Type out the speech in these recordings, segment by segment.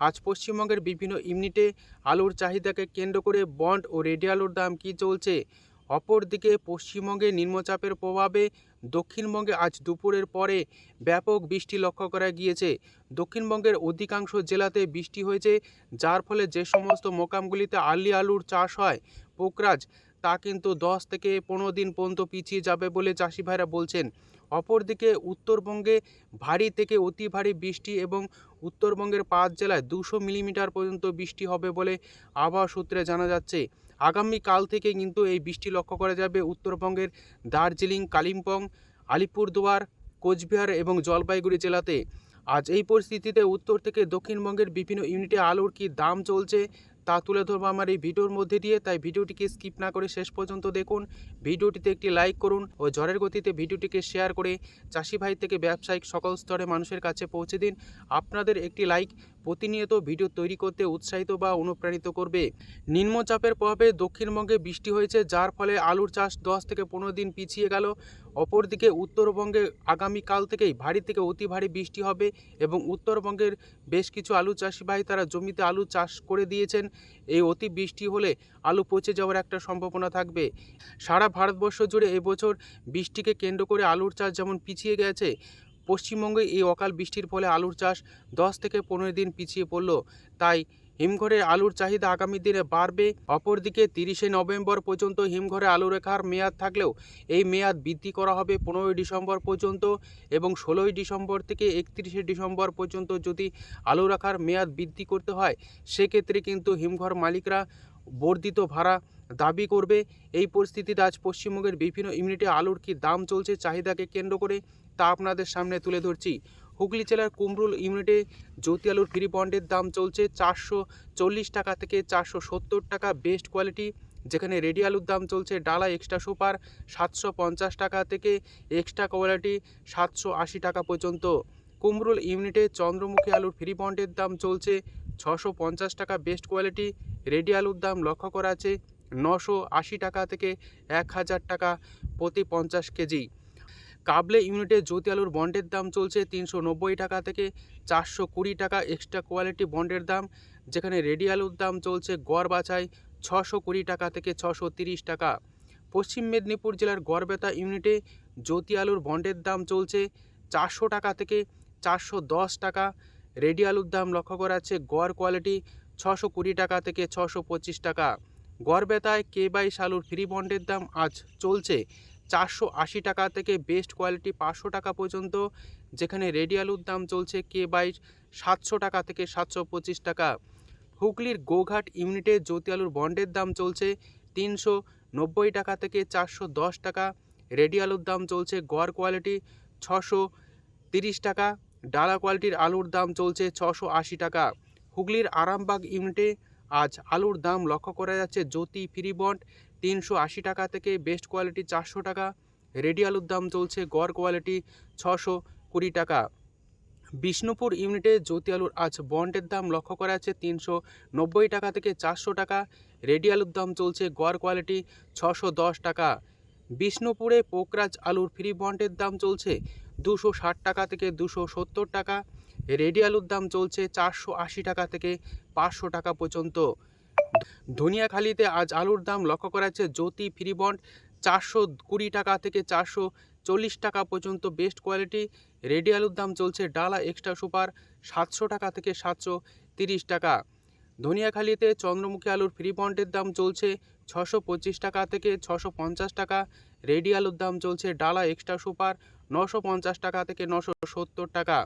আজ পশ্চিমবঙ্গের বিভিন্ন ইউনিটে আলুর চাহিদাকে কেন্দ্র করে বন্ড ও রেডি আলুর দাম কী চলছে? অপরদিকে পশ্চিমবঙ্গে নিম্নচাপের প্রভাবে দক্ষিণবঙ্গে আজ দুপুরের পরে ব্যাপক বৃষ্টি লক্ষ্য করা গিয়েছে। দক্ষিণবঙ্গের অধিকাংশ জেলাতে বৃষ্টি হয়েছে, যার ফলে যে সমস্ত মোকামগুলিতে আলি আলুর চাষ হয়, পোকরাজ তা কিন্তু দশ থেকে পনেরো দিন পর্যন্ত পিছিয়ে যাবে বলে চাষি ভাইরা বলছেন। অপরদিকে উত্তরবঙ্গে ভারী থেকে অতি ভারী বৃষ্টি এবং উত্তরবঙ্গের পাঁচ জেলায় দুশো মিলিমিটার পর্যন্ত বৃষ্টি হবে বলে আবহাওয়া সূত্রে জানা যাচ্ছে। আগামীকাল থেকে কিন্তু এই বৃষ্টি লক্ষ্য করা যাবে উত্তরবঙ্গের দার্জিলিং, কালিম্পং, আলিপুরদুয়ার, কোচবিহার এবং জলপাইগুড়ি জেলাতে। আজ এই পরিস্থিতিতে উত্তর থেকে দক্ষিণবঙ্গের বিভিন্ন ইউনিটে আলুর কী দাম চলছে তা তুলে ধরবো আমার এই ভিডিওর মধ্যে দিয়ে। তাই ভিডিওটিকে স্কিপ না করে শেষ পর্যন্ত দেখুন। ভিডিওটিতে একটি লাইক করুন ও ঝড়ের গতিতে ভিডিওটিকে শেয়ার করে চাষি ভাই থেকে ব্যবসায়িক সকল স্তরে মানুষের কাছে পৌঁছে দিন। আপনাদের একটি লাইক প্রতিনিয়ত ভিডিও তৈরি করতে উৎসাহিত বা অনুপ্রাণিত করবে। নিম্নচাপের প্রভাবে দক্ষিণবঙ্গে বৃষ্টি হয়েছে, যার ফলে আলুর চাষ দশ থেকে পনেরো দিন পিছিয়ে গেল। অপরদিকে উত্তরবঙ্গে আগামীকাল থেকেই ভারী থেকে অতি ভারী বৃষ্টি হবে এবং উত্তরবঙ্গের বেশ কিছু আলু চাষি ভাই তারা জমিতে আলু চাষ করে দিয়েছেন। এই অতি বৃষ্টি হলে আলু পচে যাওয়ার একটা সম্ভাবনা থাকবে। সারা ভারতবর্ষ জুড়ে এবছর বৃষ্টিকে কেন্দ্র করে আলুর চাষ যেমন পিছিয়ে গেছে, পশ্চিমবঙ্গে এই অকাল বৃষ্টির ফলে আলুর চাষ দশ থেকে পনেরো দিন পিছিয়ে পড়ল। তাই হিমঘরে আলুর চাহিদা আগামী দিনে বাড়বে। অপরদিকে তিরিশে নভেম্বর পর্যন্ত হিমঘরে আলু রেখার মেয়াদ থাকলেও এই মেয়াদ বৃদ্ধি করা হবে পনেরোই ডিসেম্বর পর্যন্ত এবং ষোলোই ডিসেম্বর থেকে একত্রিশে ডিসেম্বর পর্যন্ত যদি আলু রাখার মেয়াদ বৃদ্ধি করতে হয়, সেক্ষেত্রে কিন্তু হিমঘর মালিকরা বর্ধিত ভাড়া দাবি করবে। এই পরিস্থিতিতে আজ পশ্চিমবঙ্গের বিভিন্ন ইউনিটে আলুর কী দাম চলছে, চাহিদাকে কেন্দ্র করে তা আপনাদের সামনে তুলে ধরছি। হুগলি জেলার কুমরুল ইউনিটে জ্যোতি আলুর ফ্রি বন্ডের দাম চলছে চারশো চল্লিশ টাকা থেকে চারশো সত্তর টাকা বেস্ট কোয়ালিটি, যেখানে রেডি আলুর দাম চলছে ডালা এক্সট্রা সুপার সাতশো পঞ্চাশ টাকা থেকে এক্সট্রা কোয়ালিটি সাতশো আশি টাকা পর্যন্ত। কুমরুল ইউনিটে চন্দ্রমুখী আলুর ফ্রি বন্ডের দাম চলছে ছশো টাকা বেস্ট কোয়ালিটি, রেডি আলুর দাম লক্ষ্য করা আছে নশো টাকা থেকে এক হাজার টাকা প্রতি পঞ্চাশ কেজি। কাবলে ইউনিটে জ্যোতি আলুর বন্ডের দাম চলছে তিনশো নব্বই টাকা থেকে চারশো কুড়ি টাকা এক্সট্রা কোয়ালিটি বন্ডের দাম, যেখানে রেডি আলুর দাম চলছে গড় বাছাই ছশো কুড়ি টাকা থেকে ছশো তিরিশ টাকা। পশ্চিম মেদিনীপুর জেলার গড়বেতা ইউনিটে জ্যোতি আলুর বন্ডের দাম চলছে চারশো টাকা থেকে চারশো দশ টাকা। রেডি আলুর দাম লক্ষ্য করা যাচ্ছে গড় কোয়ালিটি ছশো কুড়ি টাকা থেকে ছশো পঁচিশ টাকা। গড়বেতায় কে বাইশ আলুর ফ্রি বন্ডের দাম আজ চলছে চারশো আশি টাকা থেকে বেস্ট কোয়ালিটি পাঁচশো টাকা পর্যন্ত, যেখানে রেডি আলুর দাম চলছে কে বাইশ সাতশো টাকা থেকে সাতশো পঁচিশ টাকা। হুগলির গোঘাট ইউনিটে জ্যোতি আলুর বন্ডের দাম চলছে তিনশো নব্বই টাকা থেকে চারশো দশ টাকা। রেডি আলুর দাম চলছে গড় কোয়ালিটি ছশো তিরিশ টাকা। ডালা কোয়ালিটির আলুর দাম চলছে ছশো আশি টাকা। হুগলির আরামবাগ ইউনিটে আজ আলুর দাম লক্ষ্য করা যাচ্ছে জ্যোতি ফ্রি বন্ড, তিনশো আশি টাকা থেকে বেস্ট কোয়ালিটি চারশো টাকা। রেডি আলুর দাম চলছে গড় কোয়ালিটি ছশো কুড়ি টাকা। বিষ্ণুপুর ইউনিটে জ্যোতি আলুর আজ বন্ডের দাম লক্ষ্য করা যাচ্ছে তিনশো নব্বই টাকা থেকে চারশো টাকা। রেডি আলুর দাম চলছে গড় কোয়ালিটি ছশো দশ টাকা। বিষ্ণুপুরে পোকরাজ আলুর ফ্রি বন্ডের দাম চলছে দুশো ষাট টাকা থেকে দুশো সত্তর টাকা। রেডি আলুর দাম চলছে চারশো আশি টাকা থেকে পাঁচশো টাকা পর্যন্ত। ধনিয়াখালীতে আজ আলুর দাম লক্ষ্য করা যাচ্ছে জ্যোতি ফ্রি বন্ড চারশো কুড়ি টাকা থেকে চারশো চল্লিশ টাকা পর্যন্ত বেস্ট কোয়ালিটি। রেডি আলুর দাম চলছে ডালা এক্সট্রা সুপার সাতশো টাকা থেকে সাতশো তিরিশ টাকা। ধনিয়াখালীতে চন্দ্রমুখী আলুর ফ্রি বন্ডের দাম চলছে ছশো পঁচিশ টাকা থেকে ছশো পঞ্চাশ টাকা। রেডি আলুর দাম চলছে ডালা এক্সট্রা সুপার নশো পঞ্চাশ টাকা থেকে নশো সত্তর টাকা।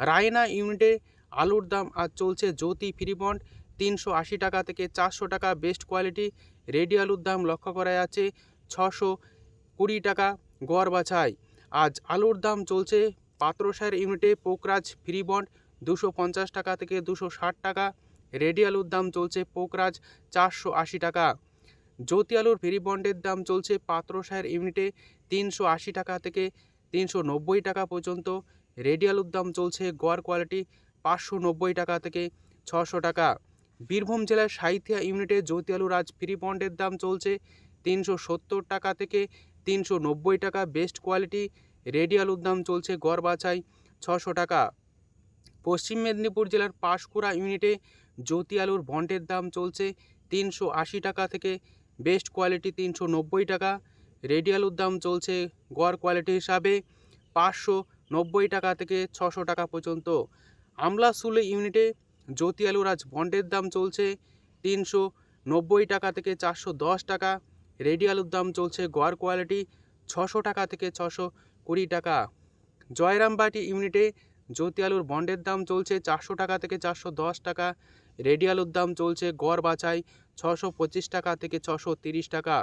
রায়না ইউনিটে আলুর দাম আজ চলছে জ্যোতি ফ্রি বন্ড। তিনশো আশি টাকা থেকে চারশো টাকা বেস্ট কোয়ালিটি। রেডি আলুর দাম লক্ষ্য করা যাচ্ছে ছশো কুড়ি টাকা গড় বাছাই। আজ আলুর দাম চলছে পাত্রসার ইউনিটে পোকরাজ ফ্রি বন্ড দুশো পঞ্চাশ টাকা থেকে দুশো ষাট টাকা। রেডি আলুর দাম চলছে পোকরাজ চারশো আশি টাকা। জ্যোতি আলুর ফ্রি বন্ডের দাম চলছে পাত্রসায়ের ইউনিটে তিনশো আশি টাকা থেকে তিনশো নব্বই টাকা পর্যন্ত। রেডি আলুর দাম চলছে গড় কোয়ালিটি পাঁচশো নব্বই টাকা থেকে ছশো টাকা। বীরভূম জেলার সাহিত্যিয়া ইউনিটে জ্যোতি আলুর আজ ফ্রি বন্ডের দাম চলছে তিনশো সত্তর টাকা থেকে তিনশো নব্বই টাকা। বেস্ট কোয়ালিটি রেডি আলুর দাম চলছে গড় বাছাই ছশো টাকা। পশ্চিম মেদিনীপুর জেলার পাঁশকুড়া ইউনিটে জ্যোতি আলুর বন্ডের দাম চলছে তিনশো আশি টাকা থেকে বেস্ট কোয়ালিটি তিনশো নব্বই টাকা। রেডি আলুর দাম চলছে গড় কোয়ালিটি হিসাবে পাঁচশো নব্বই টাকা থেকে ছশো টাকা পর্যন্ত। আমলাসুলে ইউনিটে জ্যোতি আলুর আজ বন্ডের দাম চলছে তিনশো নব্বই টাকা থেকে চারশো দশ টাকা। রেডি আলুর দাম চলছে গড় কোয়ালিটি ছশো টাকা থেকে ছশো কুড়ি টাকা। জয়রামবাটি ইউনিটে জ্যোতি আলুর বন্ডের দাম চলছে চারশো টাকা থেকে চারশো দশ টাকা। রেডি আলুর দাম চলছে গড় বাছাই ছশো পঁচিশ টাকা থেকে ছশো তিরিশ টাকা।